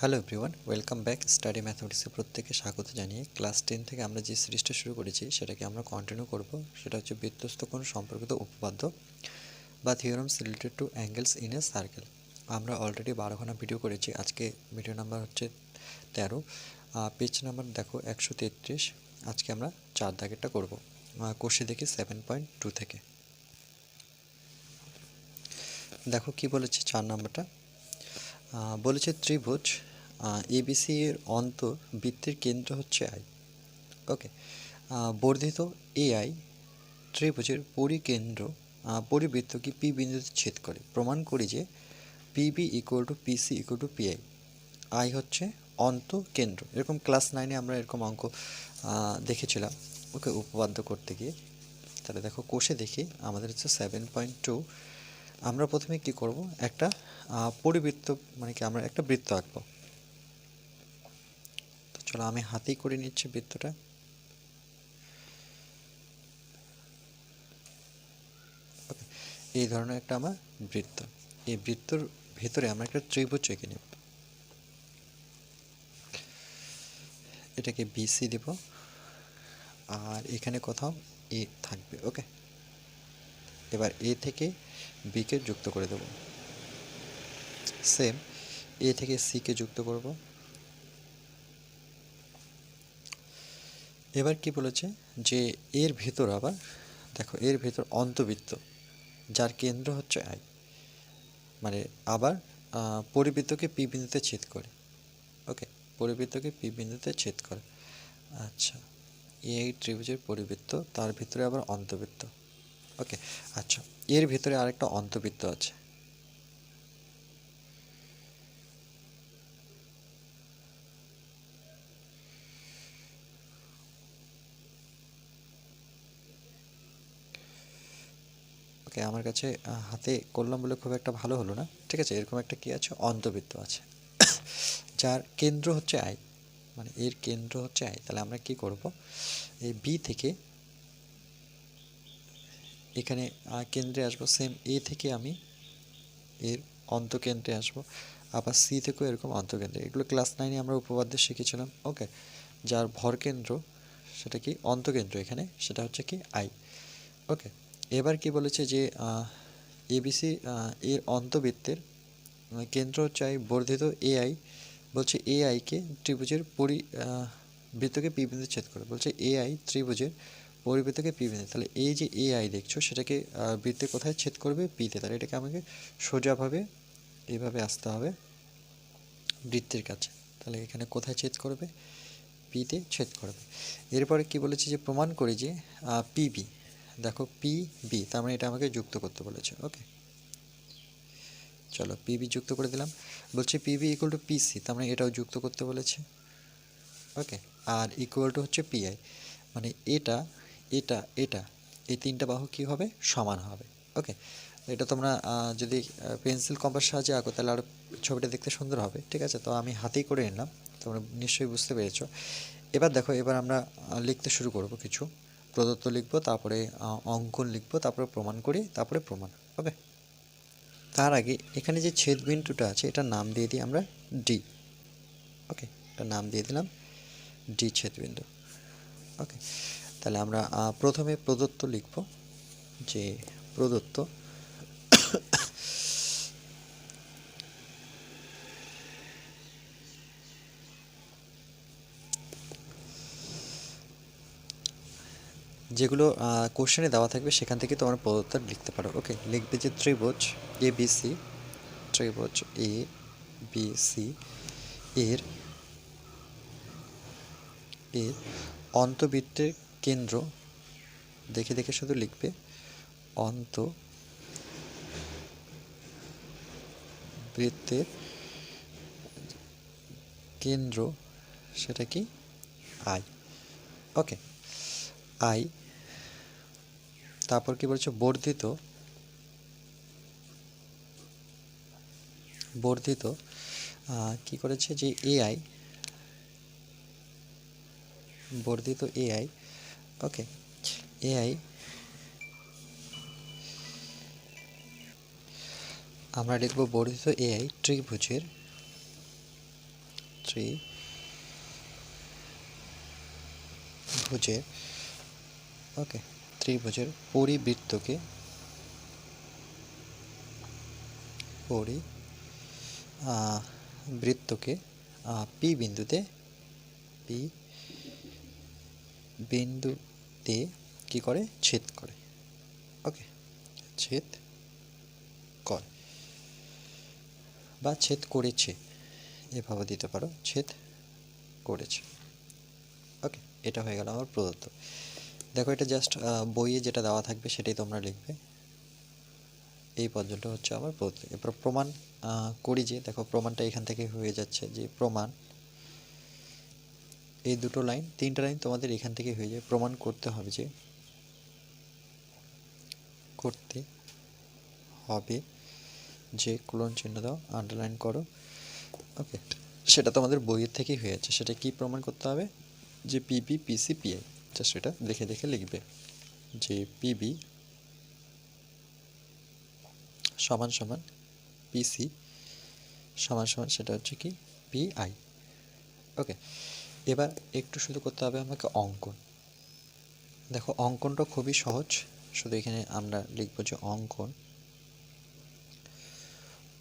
Hello everyone welcome back study ম্যাথমেটিক্সে প্রত্যেকে স্বাগত জানিয়ে ক্লাস টেন থেকে আমরা যে সিরিজটা শুরু করেছি, সেটাকে আমরা কন্টিনিউ করব। সেটা হচ্ছে বৃত্তস্থ কোণ সম্পর্কিত উপপাদ্য বা theorems related to angles in a circle আমরা অলরেডি বারোখানা ভিডিও করেছি, আজকে ভিডিও নাম্বার হচ্ছে তেরো। পেজ নাম্বার দেখো একশো তেত্রিশ। আজকে আমরা চার দাগেরটা করব। কোষে দেখি সেভেন পয়েন্ট টু থেকে। দেখো কি বলেছে চার নাম্বারটা? বলেছে ত্রিভুজ এবিসি এর অন্তর বৃত্তের কেন্দ্র হচ্ছে আই ওকে বর্ধিত এআই ত্রিভুজের পরিকেন্দ্র পরিবৃত্তকে পি বিন্দুতে ছেদ করে। প্রমাণ করি যে PB equal to PC equal to PI I হচ্ছে অন্ত কেন্দ্র। এরকম ক্লাস নাইনে আমরা এরকম অঙ্ক দেখেছিলাম। ওকে, উপপাদ্য করতে গিয়ে। তাহলে দেখো, কোষে দেখি, আমাদের হচ্ছে সেভেন পয়েন্ট টু আমরা প্রথমে কি করব? একটা পরিবৃত্ত মানে কি আমরা একটা বৃত্ত আঁকবো। চলো আমি হাতেই করে নিচ্ছি বৃত্তটা। এই ধরনের একটা আমার বৃত্ত। এই বৃত্তর ভেতরে আমরা একটা ত্রিভুজ এঁকে নেব। এটাকে বিসি দেব। আর এখানে কোথাও এ থাকবে ওকে এবার এ থেকে বিকে যুক্ত করে দেব। সেম এ থেকে সিকে যুক্ত করব। এবার কি বলেছে? যে এর ভেতর আবার, দেখো, এর ভেতর অন্তবৃত্ত যার কেন্দ্র হচ্ছে আই। মানে আবার পরিবৃত্তকে পি বিন্দুতে ছেদ করে। ওকে, পরিবৃত্তকে পি বিন্দুতে ছেদ করে। আচ্ছা এই ত্রিভুজের পরিবৃত্ত, তার ভিতরে আবার অন্তবৃত্ত ওকে আচ্ছা এর ভিতরে আরেকটা অন্তবৃত্ত আছে। ওকে আমার কাছে হাতে করলাম বলে খুব একটা ভালো হলো না। ঠিক আছে, এরকম একটা কি আছে? অন্তবৃত্ত আছে। যার কেন্দ্র হচ্ছে আই। মানে এর কেন্দ্র হচ্ছে আই। তাহলে আমরা কি করব? এই বি থেকে এখানে কেন্দ্রে আসব। সেম এ থেকে আমি এর অন্তকেন্দ্রে আসব। আবার সি থেকেও এরকম অন্তকেন্দ্রে। এগুলো ক্লাস নাইনে আমরা উপপাদ্য শিখেছিলাম। ওকে যার ভরকেন্দ্র, সেটা কি? অন্তকেন্দ্র এখানে। সেটা হচ্ছে কি? আই ওকে এবার কি বলেছে যে এবিসি এর অন্তবৃত্তের কেন্দ্র চাই বর্ধিত এআই বলছে এআইকে ত্রিভুজের পরি বৃত্তকে পি বিন্দু ছেদ করে। বলছে এআই ত্রিভুজের পরিবৃত্তকে পি বিন্দু তাহলে এই যে এআই দেখছ, সেটাকে বৃত্তে কোথায় ছেদ করবে? পিতে তাহলে এটাকে আমাকে সোজাভাবে এইভাবে আসতে হবে বৃত্তের কাছে। তাহলে এখানে কোথায় ছেদ করবে? পিতে ছেদ করবে। এরপরে কি বলেছে যে, প্রমাণ করে যে পিবি দেখো পি বি তার মানে এটা আমাকে যুক্ত করতে বলেছে ওকে চলো পিবি যুক্ত করে দিলাম। বলছে পিবি ইকুয়াল টু পিসি তার মানে এটাও যুক্ত করতে বলেছে ওকে আর ইকুয়াল টু হচ্ছে পিআই মানে এটা এটা এটা, এই তিনটা বাহু কী হবে? সমান হবে ওকে এটা তোমরা যদি পেন্সিল কম্পাস সাহায্যে আঁকো, তাহলে আরও ছবিটা দেখতে সুন্দর হবে, ঠিক আছে? তো আমি হাতেই করে নিলাম, তোমরা নিশ্চয়ই বুঝতে পেরেছ। এবার দেখো, এবার আমরা লিখতে শুরু করব কিছু। প্রদত্ত লিখব, তারপরে অঙ্কন লিখব, তারপরে প্রমাণ করি, তারপরে প্রমাণ, ওকে? তার আগে এখানে যে ছেদ বিন্দুটা আছে, এটা নাম দিয়ে দিই আমরা ডি ওকে? এটা নাম দিয়ে দিলাম ডি ছেদ বিন্দু ওকে? তাহলে আমরা প্রথমে প্রদত্ত লিখব, যে প্রদত্ত যেগুলো কোশ্চেনে দেওয়া থাকবে, সেখান থেকে তোমরা প্রদত্ত লিখতে পারো। ওকে লিখবে যে ত্রিভুজ এ বি সি ত্রিভুজ এ বি সি এর এর অন্তবৃত্তের কেন্দ্র, দেখে দেখে শুধু লিখবে অন্ত বৃত্তের কেন্দ্র, সেটা কি? আই ওকে আই তারপর কি বলছে? বর্ধিত। বর্ধিত কি করেছে যে এআই বর্ধিত এআই ওকে এআই আমরা লিখব বর্ধিত এআই ত্রিভুজের ত্রি ভুজের ওকে ত্রিভুজের পরিবৃত্তকে পরি বৃত্তকে পি বিন্দুতে পি বিন্দুতে কি করে? ছেদ করে। ওকে, ছেদ করে। বা ছেদ করেছে, এভাবে দিতে পারো। ছেদ করেছে। ওকে, এটা হয়ে গেল আমার প্রদত্ত। দেখো, এটা জাস্ট বইয়ে যেটা দেওয়া থাকবে সেটাই তোমরা লিখবে। এই পর্যন্ত হচ্ছে আমার প্রদত্ত এরপর প্রমাণ করি যে, দেখো, প্রমাণটা এখান থেকে হয়ে যাচ্ছে যে প্রমাণ। এই দুটো লাইন, তিনটা লাইন তোমাদের এখান থেকে হয়ে যায়। প্রমাণ করতে হবে যে, করতে হবে যে কোলন চিহ্ন দাও আন্ডারলাইন করো। ওকে সেটা তোমাদের বইয়ের থেকেই হয়ে যাচ্ছে। সেটা কি প্রমাণ করতে হবে? যে পিবি পিসি পিআই জাস্ট সেটা দেখে দেখে লিখবে। যে পিবি সমান সমান পিসি সমান সমান সেটা হচ্ছে কি পিআই ওকে এবার একটু শুধু করতে হবে আমাকে অঙ্কন। দেখো, অঙ্কনটা খুবই সহজ। শুধু এখানে আমরা লিখব যে অঙ্কন।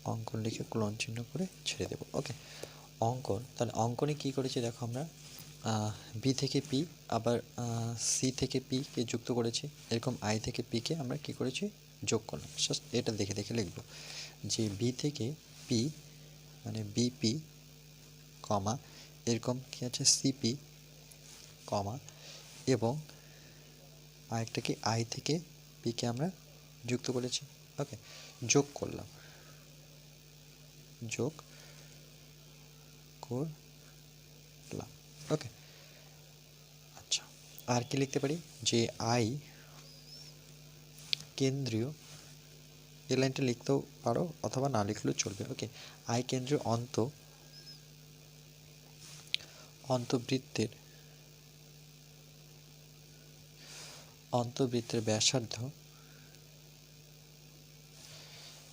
অঙ্কন লিখে ক্লোন চিহ্ন করে ছেড়ে দেবো। ওকে অঙ্কন, তাহলে অঙ্কনে কি করেছি দেখো আমরা? বি থেকে পি আবার সি থেকে পি কে যুক্ত করেছি। এরকম আই থেকে পি কে আমরা কি করেছি? যোগ করলাম। জাস্ট এটা দেখে দেখে লিখব। যে বি থেকে পি মানে বিপি কমা, এরকম কি আছে? সিপি কমা, এবং আরেকটা কি? আই থেকে পিকে আমরা যুক্ত করেছি। ওকে যোগ করলাম। যোগ করলাম ওকে আচ্ছা আর কি লিখতে পারি? যে আই কেন্দ্রীয়, এই লাইনটা লিখতেও পারো অথবা না লিখলেও চলবে। ওকে আই কেন্দ্রীয় অন্ত, অন্তবৃত্তের অন্তবৃত্তের ব্যাসার্ধ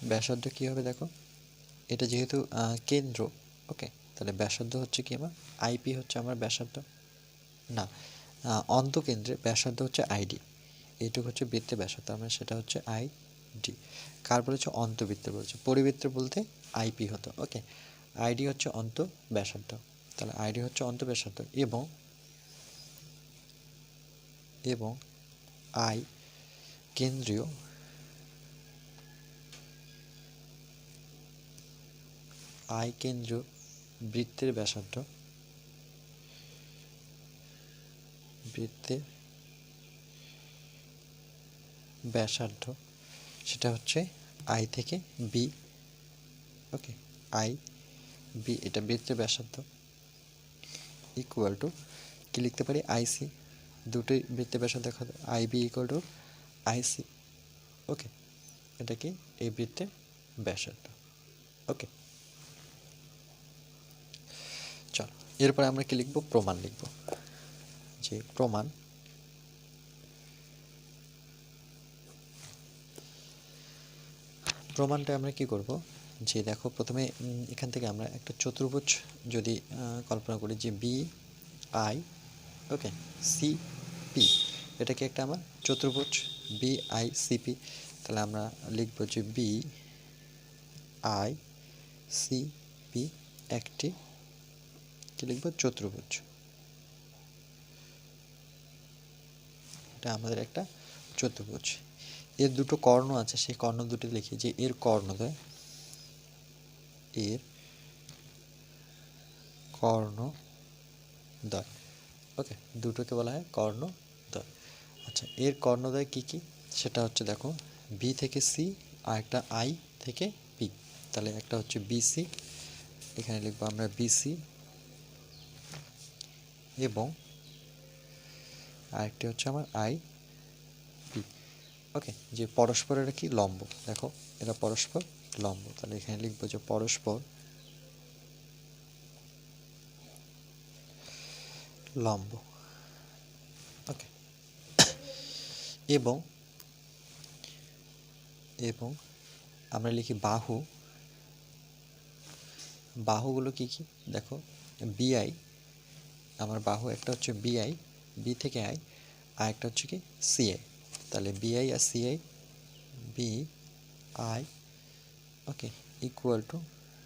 ব্যাসার্ধ কী হবে দেখো? এটা যেহেতু কেন্দ্র। ওকে তাহলে ব্যাসার্ধ হচ্ছে কি আমার? আইপি হচ্ছে আমার ব্যাসার্ধ। না অন্তকেন্দ্রে ব্যাসার্ধ হচ্ছে আইডি এইটুকু হচ্ছে বৃত্তের ব্যাসার্ধ আমরা সেটা হচ্ছে আইডি কার বলেছে অন্তবৃত্ত বলেছে। পরিবৃত্ত বলতে আইপি হতো, ওকে? আইডি হচ্ছে অন্ত ব্যাসার্ধ তাহলে আইডি হচ্ছে অন্ত ব্যাসার্ধ এবং এবং আই কেন্দ্রীয় আই কেন্দ্রীয় বৃত্তের ব্যাসার্ধ। বৃত্তের ব্যাসার্ধ সেটা হচ্ছে আই থেকে বি ওকে আই বি এটা বৃত্তের ব্যাসার্ধ। ইকুয়াল টু কি লিখতে পারি? আইসি দুটোই বৃত্তের ব্যাসার্ধ দেখা I B equal to IC okay, এটা কি? এই বৃত্তের ব্যাসার্ধ। ওকে চলো এরপরে আমরা কি লিখব? প্রমাণ লিখব। যে প্রমাণ। প্রমাণটা আমরা কি করব? যে দেখো, প্রথমে এখান থেকে আমরা একটা চতুর্ভুজ যদি কল্পনা করি যে B I okay C P এটা কি একটা আমার চতুর্ভুজ বি আই সি পি তাহলে আমরা লিখব যে বি আই সি পি একটি কি লিখব? চতুর্ভুজ। এটা আমাদের একটা চতুর্ভুজ। এর দুটো কর্ণ আছে, সেই কর্ণ দুটি লিখি যে এর কর্ণদ্বয় এর কর্ণ কর্ণদ্বয় ওকে দুটোকে বলা হয় কর্ণদ্বয় আচ্ছা এর কর্ণদ্বয় কি কি? সেটা হচ্ছে দেখো বি থেকে সি আর একটা আই থেকে পি তাহলে একটা হচ্ছে বিসি এখানে লিখব আমরা বিসি এবং আরেকটি হচ্ছে আমার আই, পি। ওকে, যে পরস্পরের কি? লম্ব। দেখো এরা পরস্পর, লম্ব। তাহলে এখানে লিখব যে পরস্পর লম্ব। ওকে। এবং এবং আমরা লিখি বাহু। বাহুগুলো কি কি? দেখো বিআই আমার বাহু একটা হচ্ছে বিআই বি থেকে আই আর একটা হচ্ছে কি সিআই তাহলে BI R CI B I okay equal to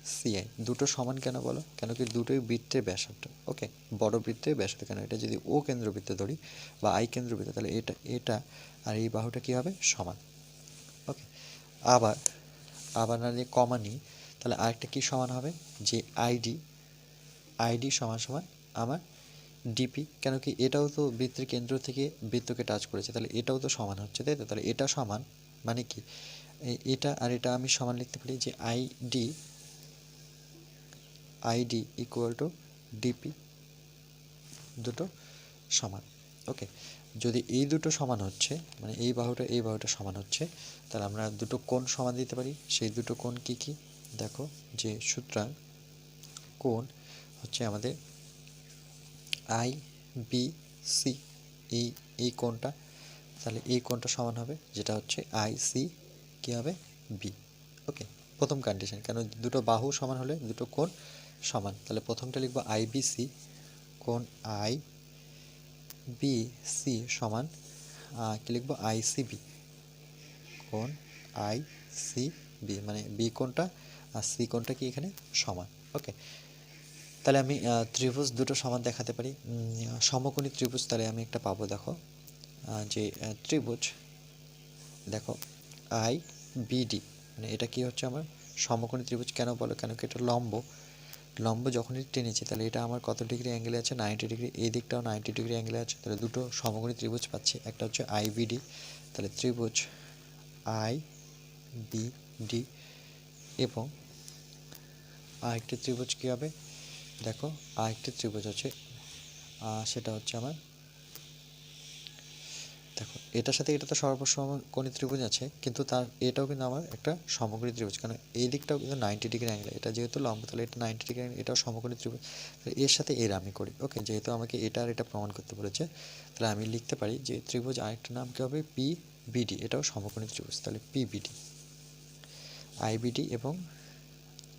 CI দুটো সমান কেন বলো? কেন কি দুটোই বৃত্তের ব্যাসার্ধ। ওকে বড় বৃত্তের ব্যাসার্ধ। কেন এটা যদি ও কেন্দ্রবৃত্ত ধরি বা আই কেন্দ্রবৃত্ত, তাহলে এটা এটা আর এই বাহুটা কী হবে? সমান। ওকে আবার আবার না দিয়ে কমা নিই, তাহলে আরেকটা কী সমান হবে? যে আইডি আইডি সমান সমান আমার ডিপি কেন কি এটাও তো বৃত্তের কেন্দ্র থেকে বৃত্তকে টাচ করেছে। তাহলে এটাও তো সমান হচ্ছে, তাই তো? তাহলে এটা সমান মানে কি? এটা আর এটা আমি সমান লিখতে পারি যে ID ID equal to DP দুটো সমান। ওকে যদি এই দুটো সমান হচ্ছে মানে এই বাহুটা এই বাহুটা সমান হচ্ছে, তাহলে আমরা দুটো কোণ সমান দিতে পারি। সেই দুটো কোণ কি কি? দেখো যে সুতরাং কোণ হচ্ছে আমাদের আই, বি, সি এই এই কোণটা, তাহলে এই কোণটা সমান হবে, যেটা হচ্ছে আই, সি, কী হবে? বি। ওকে, প্রথম কন্ডিশন কেন দুটো বাহু সমান হলে দুটো কোণ সমান? তাহলে প্রথমটা লিখব আই, বি, সি, কোণ আই, বি, সি সমান কি লিখব? I, C, B. কোণ আই, সি, বি মানে বি কোণটা আর সি কোণটা কি এখানে সমান? ওকে তাহলে আমি ত্রিভুজ দুটো সমান দেখাতে পারি। সমকোণী ত্রিভুজ তাহলে আমি একটা পাবো, দেখো। যে ত্রিভুজ, দেখো আই বিডি মানে এটা কি হচ্ছে আমার? সমকোণী ত্রিভুজ কেন বলো? কেন কি এটা লম্ব? লম্ব যখনই টেনেছি, তাহলে এটা আমার কত ডিগ্রি অ্যাঙ্গেলে আছে? Ninety degree. এই দিকটাও নাইনটি ডিগ্রি অ্যাঙ্গেলে আছে। তাহলে দুটো সমকোণী ত্রিভুজ পাচ্ছি। একটা হচ্ছে আই আইবিডি তাহলে ত্রিভুজ আই বি ডি এবং আরেকটি ত্রিভুজ কী হবে? দেখো, আরেকটি ত্রিভুজ আছে। সেটা হচ্ছে আমার। দেখো, এটার সাথে এটা তো সর্বসমকোণী ত্রিভুজ আছে, কিন্তু তার এটাও কিন্তু আমার একটা সমকোণী ত্রিভুজ। কারণ এই দিকটাও কিন্তু নাইনটি ডিগ্রি অ্যাঙ্গেল এটা যেহেতু লম্ব, তাহলে এটা নাইনটি ডিগ্রি অ্যাঙ্গেল এটাও সমকোণী ত্রিভুজ। এর সাথে এর আমি করি। ওকে যেহেতু আমাকে এটা আর এটা প্রমাণ করতে বলেছে, তাহলে আমি লিখতে পারি যে ত্রিভুজ আরেকটা নাম কী হবে? পি বিডি এটাও সমকোণী ত্রিভুজ। তাহলে পি বিডি আইবিডি এবং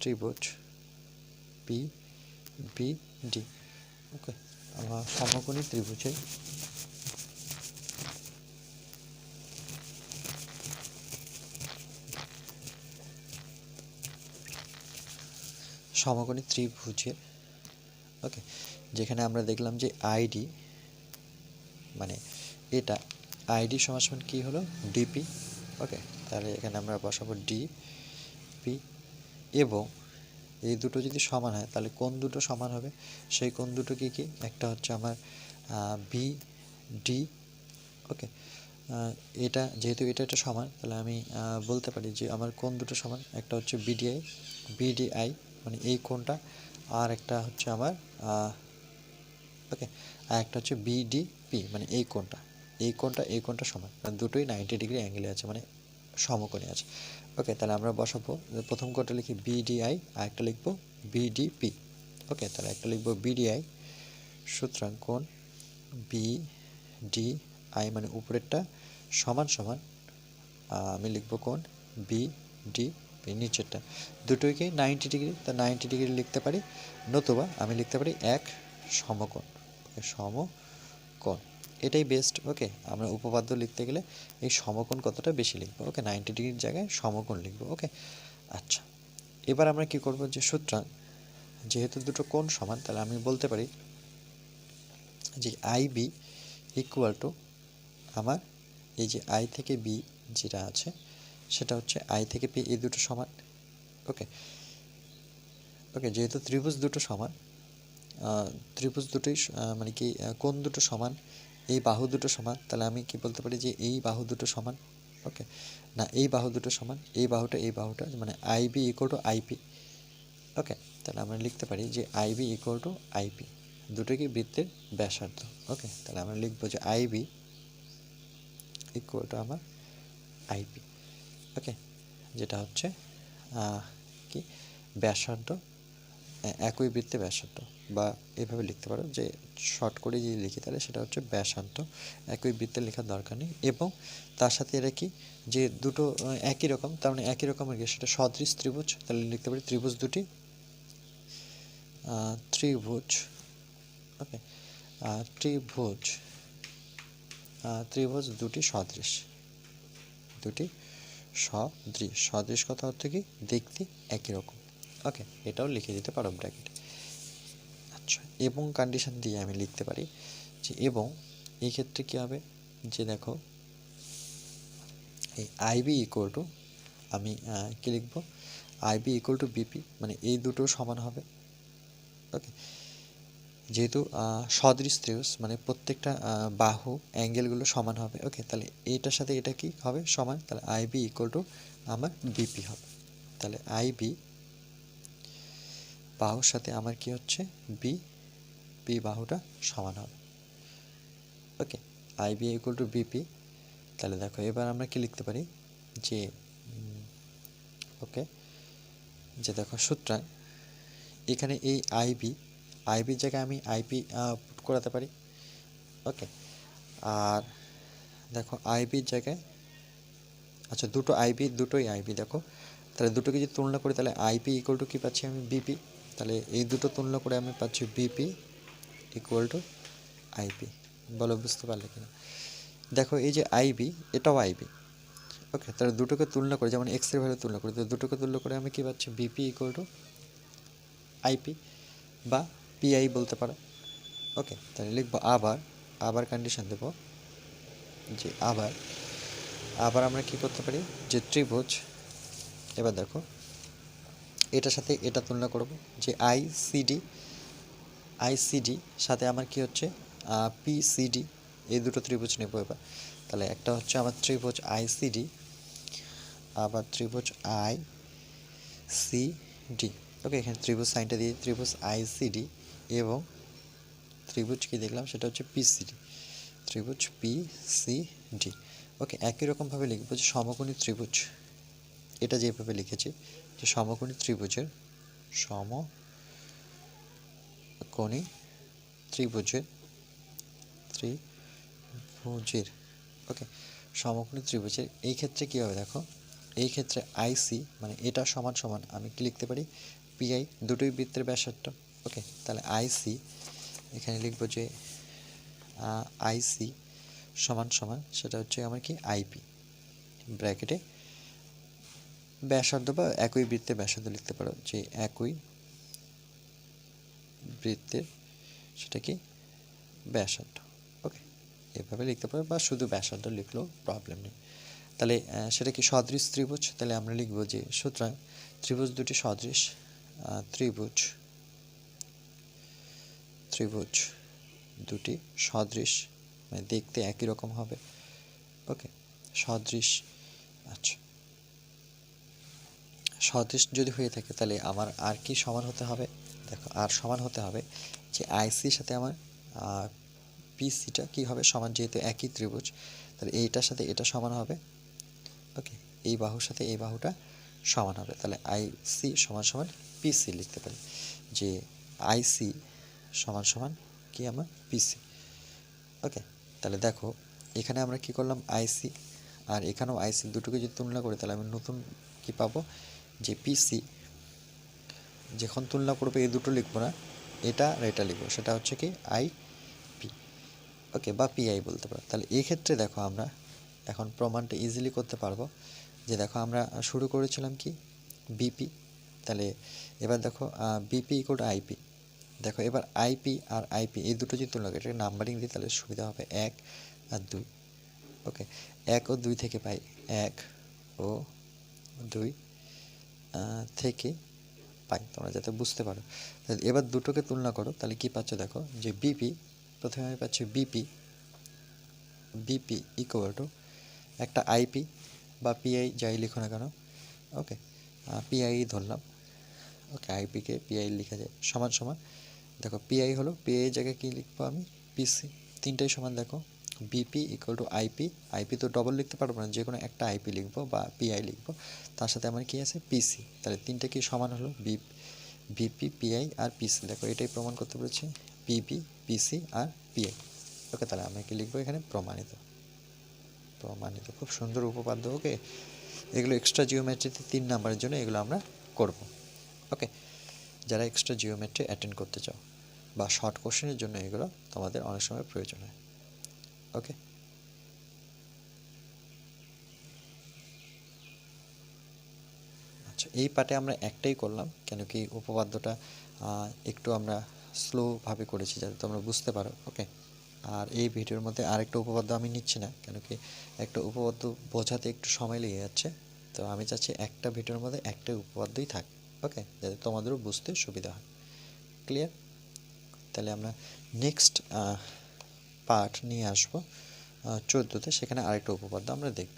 ত্রিভুজ পি বি ডি ওকে আমার সমকোণী ত্রিভুজের সমকোণী ত্রিভুজের ওকে যেখানে আমরা দেখলাম যে আইডি মানে এটা আইডি সমান কী হলো? ডিপি ওকে তাহলে এখানে আমরা বসাবো ডি পি এবং এই দুটো যদি সমান হয়, তাহলে কোন দুটো সমান হবে? সেই কোন দুটো কি কি? একটা হচ্ছে আমার বি ডি ওকে এটা, যেহেতু এটা একটা সমান, তাহলে আমি বলতে পারি যে আমার কোন দুটো সমান? একটা হচ্ছে বিডিআই বিডিআই মানে এই কোনটা? আর একটা হচ্ছে আমার ওকে আর একটা হচ্ছে বিডিপি মানে এই কোনটা? এই কোনটা এই কোনটা সমান? মানে দুটোই নাইনটি ডিগ্রি অ্যাঙ্গেলে আছে মানে সমকোণে আছে। ওকে তাহলে আমরা বসাবো। প্রথম কোণটা লিখি বিডিআই আর একটা লিখব বিডিপি ওকে তাহলে একটা লিখব বিডিআই সুতরাং কোণ বি ডি আই মানে উপরেরটা সমান সমান আমি লিখব কোণ বি ডি পি নিচেরটা। দুটোইকে নাইনটি ডিগ্রি তা নাইনটি ডিগ্রি লিখতে পারি, নতুবা আমি লিখতে পারি এক সমকোণ সমকোণ এটাই বেস্ট ওকে আমরা উপপাদ্য লিখতে গেলে এই সমকোণ কতটা বেশি লিখব? ওকে নাইনটি ডিগ্রির জায়গায় সমকোণ লিখব ওকে আচ্ছা এবার আমরা কি করব যে সুতরাং, যেহেতু দুটো কোণ সমান, তাহলে আমি বলতে পারি যে আই বি ইকুয়াল টু আমার এই যে আই থেকে বি যেটা আছে, সেটা হচ্ছে আই থেকে পি এই দুটো সমান ওকে ওকে যেহেতু ত্রিভুজ দুটো সমান ত্রিভুজ দুটোই মানে কি কোন দুটো সমান এই বাহু দুটো সমান, তাহলে আমি কি বলতে পারি যে এই বাহু দুটো সমান? ওকে না, এই বাহু দুটো সমান, এই বাহুটা এই বাহুটা মানে I B equal to IP okay তাহলে আমরা লিখতে পারি যে আইবি ইকুয়াল টু আইপি দুটো কি বৃত্তের ব্যাসার্ধ? ওকে তাহলে আমরা লিখব যে আইবি ইকুয়াল টু আমার আইপি ওকে যেটা হচ্ছে কি? ব্যাসার্ধ একই বৃত্তে ব্যাসার্ধ। বা এভাবে লিখতে পারো যে শর্ট করে যদি লিখি তাহলে সেটা হচ্ছে ব্যাসান্ত একই বৃত্তে লেখার দরকার নেই এবং তার সাথে এরা কি যে দুটো একই রকম, তার মানে একই রকমের সেটা সদৃশ ত্রিভুজ, তাহলে লিখতে পারি ত্রিভুজ দুটি ত্রিভুজ ওকে ত্রিভুজ ত্রিভুজ দুটি সদৃশ দুটি সদৃশ সদৃশ কথা অর্থ কি? দেখতে একই রকম ওকে এটাও লিখে দিতে পারো ব্র্যাকেটে। এবং কন্ডিশন দিয়ে আমি লিখতে পারি যে এবং এই ক্ষেত্রে কী হবে? যে দেখো, এই আইবি ইকুয়াল টু আমি কি লিখব? আইবি ইকুয়াল টু বিপি মানে এই দুটো সমান হবে। ওকে যেহেতু সদৃশ ত্রিভুজ মানে প্রত্যেকটা বাহু অ্যাঙ্গেলগুলো সমান হবে। ওকে তাহলে এইটার সাথে এটা কি হবে? সমান। তাহলে আইবি ইকুয়াল টু আমার বিপি হবে। তাহলে আইবি বাহুর সাথে আমার কি হচ্ছে? বি বি বাহুটা সমান হবে। Okay IB equal to BP তাহলে দেখো, এবার আমরা কি লিখতে পারি? যে ওকে যে দেখো সুতরাং, এখানে এই আইবি আইবির জায়গায় আমি আইপি পুট করাতে পারি। ওকে আর দেখো আইবির জায়গায় আচ্ছা দুটো আইবি দুটোই আইবি দেখো। তাহলে দুটোকে যদি তুলনা করি, তাহলে আইপি ইকুয়াল টু কী পাচ্ছি আমি? বিপি তাহলে এই দুটো তুলনা করে আমি পাচ্ছি বিপি ইকুয়াল টু আইপি বলো, বুঝতে পারলে কিনা? দেখো, এই যে আইবি এটাও আইবি ওকে তাহলে দুটোকে তুলনা করে, যেমন এক্সের ভ্যালু তুলনা করি, তো দুটোকে তুলনা করে আমি কী পাচ্ছি? বিপি ইকুয়াল টু আইপি বা পিআই বলতে পারো। ওকে তাহলে লিখব আবার আবার কন্ডিশন দেব যে আবার আবার আমরা কি করতে পারি? যে ত্রিভুজ, এবার দেখো এটার সাথে এটা তুলনা করব, যে আইসিডি আইসিডি সাথে আমার কি হচ্ছে? পিসিডি এই দুটো ত্রিভুজ নেব এবার। তাহলে একটা হচ্ছে আমার ত্রিভুজ আইসিডি আবার ত্রিভুজ আই সি ডি ওকে, এখানে ত্রিভুজ সাইনটা দিয়ে ত্রিভুজ আইসিডি এবং ত্রিভুজ কি দেখলাম? সেটা হচ্ছে পিসিডি ত্রিভুজ পিসিডি ওকে, একই রকমভাবে লিখব যে সমকোণী ত্রিভুজ। এটা যেভাবে লিখেছি যে সমকোণী ত্রিভুজের সমকোণী ত্রিভুজের ত্রিভুজের ওকে সমকোণী ত্রিভুজের এই ক্ষেত্রে কী হবে দেখো? এই ক্ষেত্রে আইসি মানে এটা সমান সমান, আমি কি লিখতে পারি? পিআই দুটোই বৃত্তের ব্যাসার্ধ ওকে তাহলে আইসি এখানে লিখব যে আইসি সমান সমান, সেটা হচ্ছে আমার কি? আইপি ব্র্যাকেটে ব্যাসার্ধ বা একই বৃত্তের ব্যাসার্ধ লিখতে পারো। যে একই বৃত্তের সেটা কি? ব্যাসার্ধ। ওকে এভাবে লিখতে পারো বা শুধু ব্যাসার্ধ লিখলেও প্রবলেম নেই। তাহলে সেটা কি সদৃশ ত্রিভুজ? তাহলে আমরা লিখব যে সুতরাং ত্রিভুজ দুটি সদৃশ ত্রিভুজ ত্রিভুজ দুটি সদৃশ মানে দেখতে একই রকম হবে। ওকে সদৃশ আচ্ছা। সদৃশ যদি হয়ে থাকে, তাহলে আমার আর কি সমান হতে হবে? দেখো, আর সমান হতে হবে যে আইসির সাথে আমার পিসিটা কি হবে? সমান যেহেতু একই ত্রিভুজ, তাহলে এইটার সাথে এটা সমান হবে। ওকে এই বাহুর সাথে এই বাহুটা সমান হবে। তাহলে আইসি সমান সমান পিসি লিখতে পারি। যে আইসি সমান সমান কি আমার? পিসি ওকে তাহলে দেখো, এখানে আমরা কি করলাম? আইসি আর এখানেও আইসি দুটোকে যদি তুলনা করি, তাহলে আমি নতুন কি পাবো? যে পিসি যখন তুলনা করব এই দুটো লিখব না, এটা আর এটা লিখব, সেটা হচ্ছে কি আই পি। ওকে, বা পিআই বলতে পারো। তাহলে এই ক্ষেত্রে দেখো আমরা এখন প্রমাণটা ইজিলি করতে পারব যে দেখো আমরা শুরু করেছিলাম কি বিপি। তাহলে এবার দেখো বিপি টু আইপি দেখো এবার আইপি আর আইপি এই দুটো যদি তুলনা এটাকে নাম্বারিং দিই, তাহলে সুবিধা হবে এক আর দুই। ওকে, এক ও দুই থেকে পাই। এক ও দুই। থেকে পাই, তোমরা যাতে বুঝতে পারো। এবার দুটোকে তুলনা করো, তাহলে কি পাচ্ছ দেখো, যে বিপি প্রথমে আমি পাচ্ছি বিপি বিপি ইকুয়াল টু একটা আইপি বা পিআই যাই লিখো না কেন ওকে পিআই ধরলাম ওকে আইপিকে পিআই লেখা যায়, সমান সমান। দেখো পিআই হলো পিআই জায়গায় কী লিখব আমি? পিসি তিনটাই সমান দেখো BP equal to IP IP তো ডবল লিখতে পারব না যে কোনো একটা আইপি লিখব বা পিআই লিখব, তার সাথে আমার কি আছে? পিসি তাহলে তিনটা কি সমান হলো? বি বিপি পিআই আর পিসি দেখো এটাই প্রমাণ করতে পেরেছি পিপি পিসি আর পিআই ওকে তাহলে আমরা কি লিখব এখানে? প্রমাণিত প্রমাণিত, খুব সুন্দর উপপাদ্য ওকে এগুলো এক্সট্রা জিওমেট্রিতে তিন নাম্বারের জন্য এগুলো আমরা করব ওকে যারা এক্সট্রা জিওমেট্রি অ্যাটেন্ড করতে চাও বা শর্ট কোশ্চেনের জন্য এগুলো তোমাদের অনেক সময় প্রয়োজন হয়। ওকে আচ্ছা এই পার্টে আমরা একটাই করলাম, কেন কি উপপাদ্যটা একটু আমরা স্লোভাবে করেছি যাতে তোমরা বুঝতে পারো ওকে আর এই ভিডিওর মধ্যে আরেকটা উপপাদ্য আমি নিচ্ছি না, কেন কি একটা উপপাদ্য বোঝাতে একটু সময় লেগে যাচ্ছে, তো আমি চাচ্ছি একটা ভিডিওর মধ্যে একটাই উপপাদ্যই থাক ওকে যাতে তোমাদেরও বুঝতে সুবিধা হয়। ক্লিয়ার তাহলে আমরা নেক্সট পার্ট নিয়ে আসব। চোদ্দোতে সেখানে আরেকটা উপপাদ্য আমরা দেখব।